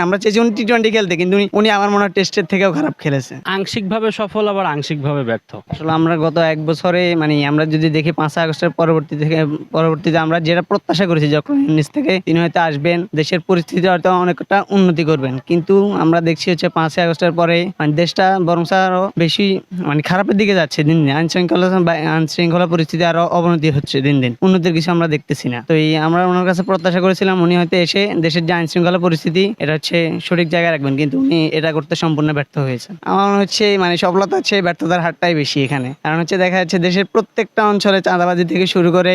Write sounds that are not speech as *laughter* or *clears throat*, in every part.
আমরা চেয়েছি উনি টি টোয়েন্টি খেলতে কিন্তু উনি- উনি আমার মনে হয় টেস্টের থেকেও খারাপ খেলেছে। আংশিকভাবে সফল আবার আংশিকভাবে ব্যর্থ। আসলে আমরা গত এক বছরে মানে আমরা যদি দেখি পাঁচই আগস্টের পরবর্তী থেকে পরবর্তীতে আমরা যেটা প্রত্যাশা করেছি যখন নিচ থেকে তিনি হয়তো আসবেন দেশের পরিস্থিতি হয়তো অনেকটা উন্নতি করবেন। কিন্তু আমরা দেখছি হচ্ছে পাঁচই আগস্টের পরে মানে দেশটা বরং আরও বেশি মানে খারাপের দিকে যাচ্ছে দিন দিন। আইন শৃঙ্খলা আইন শৃঙ্খলা পরিস্থিতি আরও অবনতি হচ্ছে দিন দিন। উন্নতির কিছু আমরা দেখতেছি না। তো এই আমরা ওনার কাছে প্রত্যাশা করেছিলাম উনি হয়তো এসে দেশের যে আইন শৃঙ্খলা পরিস্থিতি এটা হচ্ছে সঠিক জায়গায় রাখবেন, কিন্তু উনি এটা করতে সম্পূর্ণ ব্যর্থ হয়েছে আমার মনে হচ্ছে মানে সফলতা হচ্ছে ব্যর্থতার হারটাই বেশি এখানে। কারণ হচ্ছে দেখা যাচ্ছে দেশের প্রত্যেকটা অঞ্চলে চাঁদাবাজি থেকে শুরু করে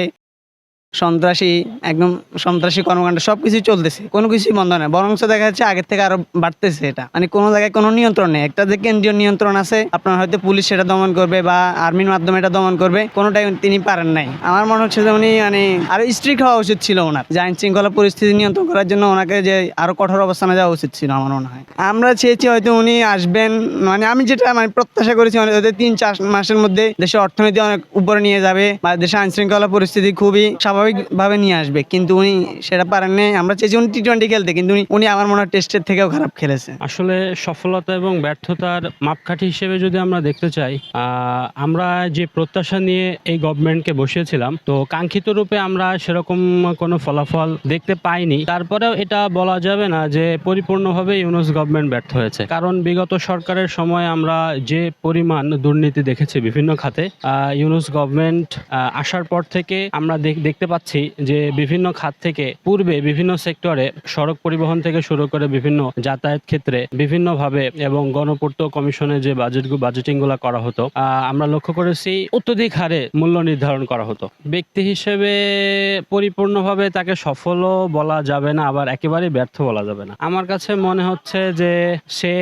সন্ত্রাসী, একদম সন্ত্রাসী কর্মকাণ্ড সবকিছু চলতেছে। কোনো কিছুই বন্ধ নয় বরং দেখা যাচ্ছে আগের থেকে আরও বাড়তেছে এটা। মানে কোনো জায়গায় কোনো নিয়ন্ত্রণ নেই। একটা যে কেন্দ্রীয় নিয়ন্ত্রণ আছে, আপনার হয়তো পুলিশ সেটা দমন করবে বা আর্মির মাধ্যমে এটা দমন করবে, কোনোটাই তিনি পারেন নাই। আমার মনে হচ্ছে যে উনি মানে আরও স্ট্রিক্ট হওয়া উচিত ছিল ওনার। যে আইন শৃঙ্খলা পরিস্থিতি নিয়ন্ত্রণ করার জন্য ওনাকে যে আরও কঠোর অবস্থানে যাওয়া উচিত ছিল আমার মনে হয়। আমরা চেয়েছি হয়তো উনি আসবেন মানে আমি যেটা মানে প্রত্যাশা করেছি মানে হয়তো তিন চার মাসের মধ্যে দেশের অর্থনীতি অনেক উপরে নিয়ে যাবে বা দেশের আইন শৃঙ্খলা পরিস্থিতি খুবই স্বাভাবিকভাবে নিয়ে আসবে, কিন্তু উনি সেটা পারেননি আমরা চেয়েছি উনি টি টোয়েন্টি খেলতে, কিন্তু উনি- উনি আমার মনে হয় টেস্টের থেকেও খারাপ খেলেছে। আসলে সফলতা এবং ব্যর্থতার মাপকাঠি হিসেবে যদি আমরা দেখতে চাই আমরা যে প্রত্যাশা নিয়ে এই গভর্নমেন্টকে বসিয়েছিলাম, তো কাঙ্ক্ষিত রূপে আমরা সেরকম কোনো ফলাফল দেখতে পাইনি। তারপরেও এটা বলা যাবে না যে পরিপূর্ণভাবে ইউনুস গভর্নমেন্ট ব্যর্থ হয়েছে। কারণ বিগত সরকারের সময় আমরা যে পরিমাণ দুর্নীতি দেখেছি বিভিন্ন খাতে ইউনুস গভর্নমেন্ট আসার পর থেকে আমরা দেখতে পাচ্ছি যে বিভিন্ন খাত থেকে পূর্বে বিভিন্ন সেক্টরে সড়ক পরিবহন থেকে শুরু করে বিভিন্ন যাতায়াত ক্ষেত্রে বিভিন্নভাবে এবং গণপূর্ত কমিশনের যে বাজেট বাজেটিংগুলা করা হতো আমরা লক্ষ্য করেছি অত্যধিক হারে মূল্য নির্ধারণ করা হতো। ব্যক্তি হিসেবে পরিপূর্ণভাবে তাকে সফলও বলা যাবে না, আবার একেবারেই ব্যর্থ বলা যাবে না। আমার কাছে মনে হচ্ছে যে সে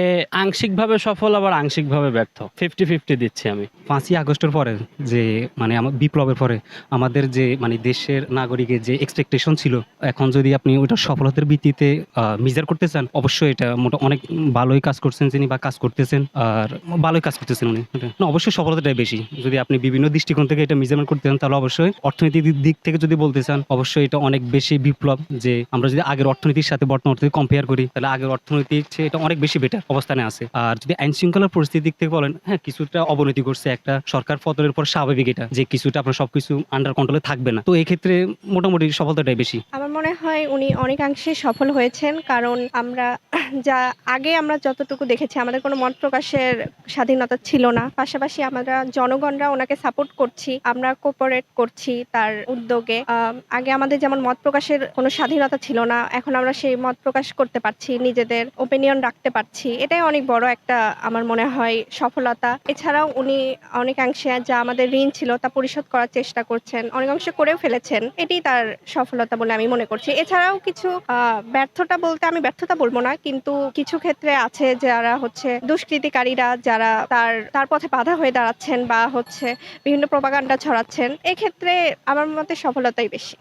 আংশিকভাবে সফল, আবার আংশিকভাবে ব্যর্থ। ফিফটি ফিফটি দিচ্ছি আমি। পাঁচই আগস্টের পরে যে মানে আমার বিপ্লবের পরে আমাদের যে মানে দেশের নাগরিকের যে এক্সপেকটেশন ছিল এখন যদি আপনি ওইটা সফলতার ভিত্তিতে মিজার করতে চান অবশ্যই এটা মোটা অনেক ভালোই কাজ করছেন তিনি বা কাজ করতেছেন আর ভালোই কাজ করতেছেন উনি। না অবশ্যই সফলতাটাই বেশি। যদি আপনি বিভিন্ন দৃষ্টিকোণ থেকে এটা মেজারমেন্ট করতে চান তাহলে অবশ্যই অর্থনীতির দিক থেকে যদি বলতে চান অবশ্যই এটা অনেক বেশি বিপ্লব যে আমরা যদি আগের অর্থনীতির সাথে বর্তমান অর্থনীতি কম্পেয়ার করি তাহলে আগের অর্থনীতির চেয়ে এটা অনেক বেশি বেটার অবস্থানে আছে। আর যদি আইন শৃঙ্খলার পরিস্থিতির দিক থেকে বলেন হ্যাঁ কিছুটা অবনতি করছে একটা সরকার পতনের পর স্বাভাবিক এটা যে কিছুটা আপনার সবকিছু আন্ডার কন্ট্রোলে থাকবে না। তো এই ক্ষেত্রে মোটামুটি সফলতাটাই বেশি। মনে হয় উনি অনেকাংশে সফল হয়েছেন, কারণ আমরা *clears throat* যা আগে আমরা যতটুকু দেখেছি, আমাদের কোনো মত প্রকাশের স্বাধীনতা ছিল না। পাশাপাশি আমরা জনগণরা ওনাকে সাপোর্ট করছি, আমরা কোপারেট করছি তার উদ্যোগে। আগে আমাদের যেমন মত প্রকাশের কোনো স্বাধীনতা ছিল না, এখন আমরা সেই মত প্রকাশ করতে পারছি, নিজেদের ওপিনিয়ন রাখতে পারছি। এটাই অনেক বড় একটা, আমার মনে হয়, সফলতা। এছাড়াও উনি অনেকাংশে যা আমাদের ঋণ ছিল তা পরিশোধ করার চেষ্টা করছেন, অনেকাংশে করেও ফেলেছেন। এটি তার সফলতা বলে আমি মনে করছি। এছাড়াও কিছু ব্যর্থতা বলতে আমি ব্যর্থতা বলব না, কিন্তু কিছু ক্ষেত্রে আছে যারা হচ্ছে দুষ্কৃতিকারীরা যারা তার তার পথে বাধা হয়ে দাঁড়াচ্ছেন বা হচ্ছে বিভিন্ন প্রপাগান্ডা ছড়াচ্ছেন। এক্ষেত্রে আমার মতে সফলতাই বেশি।